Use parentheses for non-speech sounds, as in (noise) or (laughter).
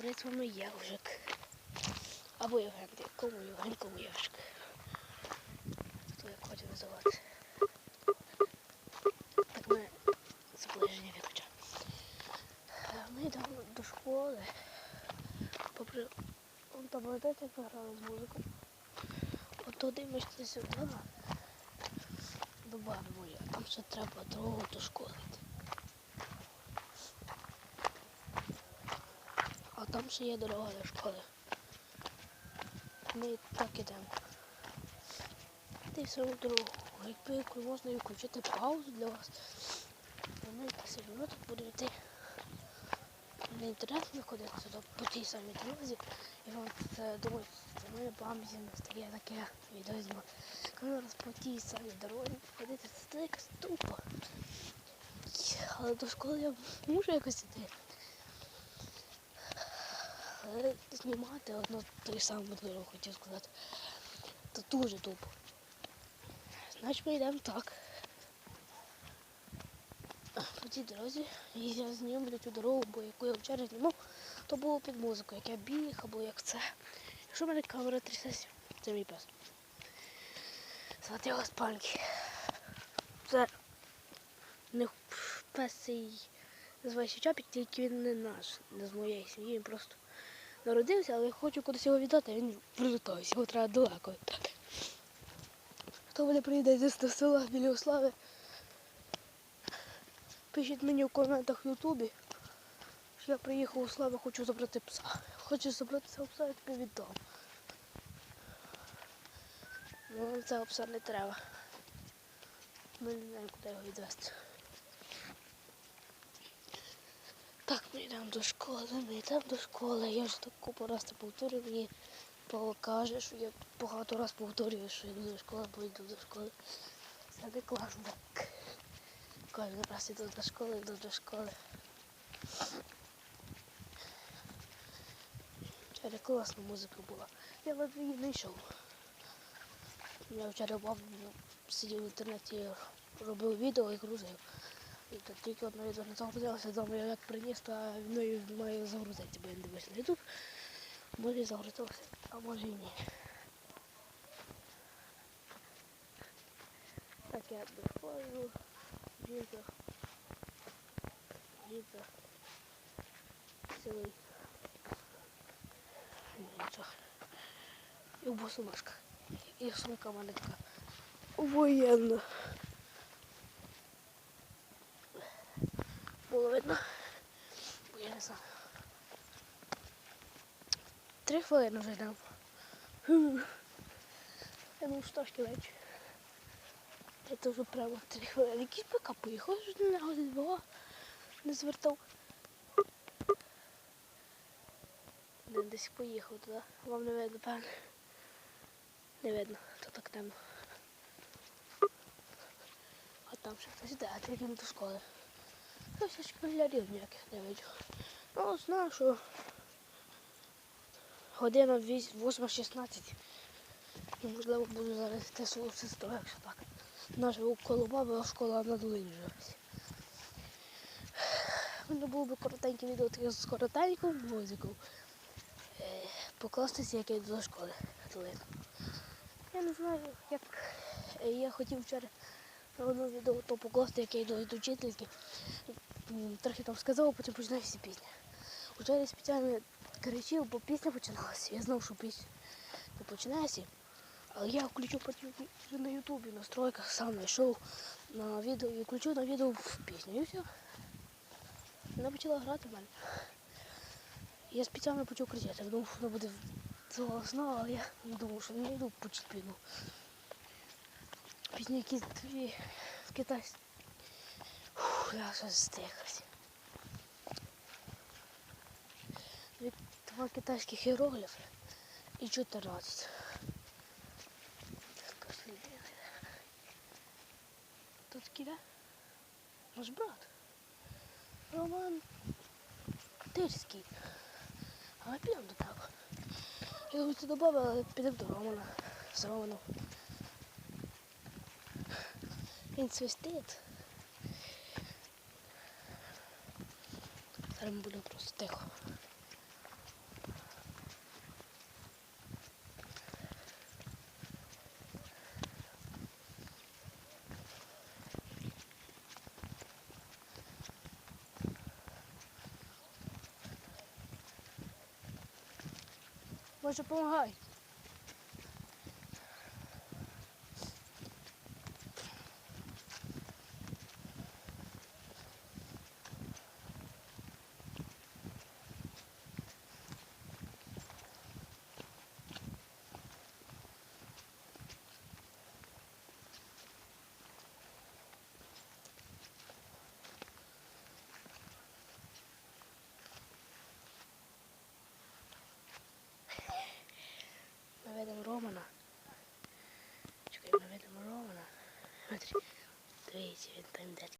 З вами Євжик. Або Євген, кому Євген, кому Євжик. Хто як хоче називати. Так ми зближення виключаємо. Е, Ми йдемо до школи. Попри... Там пам'ятаєте, як грали з музикою? От туди ми йшли сюди. До баби моєї. Там ще треба дорогу до школи йти. Там ще є дорога до школи. Ми так ідемо. Ти всю дорогу. Якби можна включити паузу для вас. Ми все одно тут будемо йти. Не інтересно ходити по тій самій дорозі. І вам це думають, це мене пам'яті на таке відео знімати. Коли раз по тій самій дорозі ходити, це якось тупо. Але до школи я можу якось йти. Але знімати одну той саму дорогу, хотів сказати. Це дуже тупо. Значить ми йдемо так. По цій дорозі і я знімлю цю дорогу, бо яку я вчора знімав, то було під музику, як я біг або як це. Якщо в мене камера трясеться, це мій пес. Звати його Спанкі. Це не пес цей називається Чапік, тільки він не наш, не з моєї сім'ї, він просто народився, але я хочу кудись його віддати, а він прилетався, його треба далеко віддати. Хто буде приїде з села біля Ослави, пишіть мені в коментах в Ютубі, що я приїхав у Славу, хочу забрати пса. Хочу забрати цього пса, я тобі віддам. Ну, цього пса не треба. Ми не знаємо, куди його відвезти. Так, ми йдемо до школи, ми йдемо до школи. Я вже так купу раз це повторюю, мені Павло каже, що я багато раз повторюю, що йду до школи, бо йду до школи. Це не класно. Кожен раз йду до школи, йду до школи. Вчора класна музика була. Я ледве її не йшов. Я вчора бав, сидів в інтернеті, робив відео і грузив. І тут тільки одне відео не загрузилося, думаю, як приніс, то мною має загрузити, бо я не дивився на ютуб. Може і загрузилося, а може і ні. Так я доходжу, діда, діда, цілий. Нічого. І в босоножках. І сумка в мене така воєнна. Було видно. Я не знаю. Три хвилини вже. Фу. Я що трошки вечір. Це вже прямо три хвилини. Якийсь пока поїхав, що не нього бо не звертав. Він десь поїхав туди. Вам не видно, певне. Не видно, то так темно. А там ще хтось йде, а тільки не до школи. Ось школярів ніяких не видів. Ну, знаю, що година 8.16. І, можливо, буду зараз йти свою сестру, якщо так. Живе коло баби, а школа на долині живе. У (sighs) було б коротеньке відео таке з коротенькою музикою. Е, Покластися, як я йду до школи. долину. Я не знаю, як е, я хотів вчора на відео то покласти, як я йду до вчительки. Трохи там сказав, а потім починаюся пісня. Вчора я спеціально кричив, бо пісня починалася. Я знав, що пісня не починається. Але я включу на ютубі, на стройках сам знайшов на відео і включив на відео в пісню. І все. Вона почала грати в мене. Я спеціально почав кричати, думав, що вона буде голосно, але я думав, що не йду почти піду. Пісні якісь дві з китайських. Фух, я вже стихався. Дві- Два китайських іерогліфи і 14. Послідний. Тут кіде? Наш брат. Роман Тирський. А ми підемо до тебе. Я думаю, ти до баби, але підемо до Романа. З Романом. Він свистить. Tarım blok roztek. Hoje é bom. share them that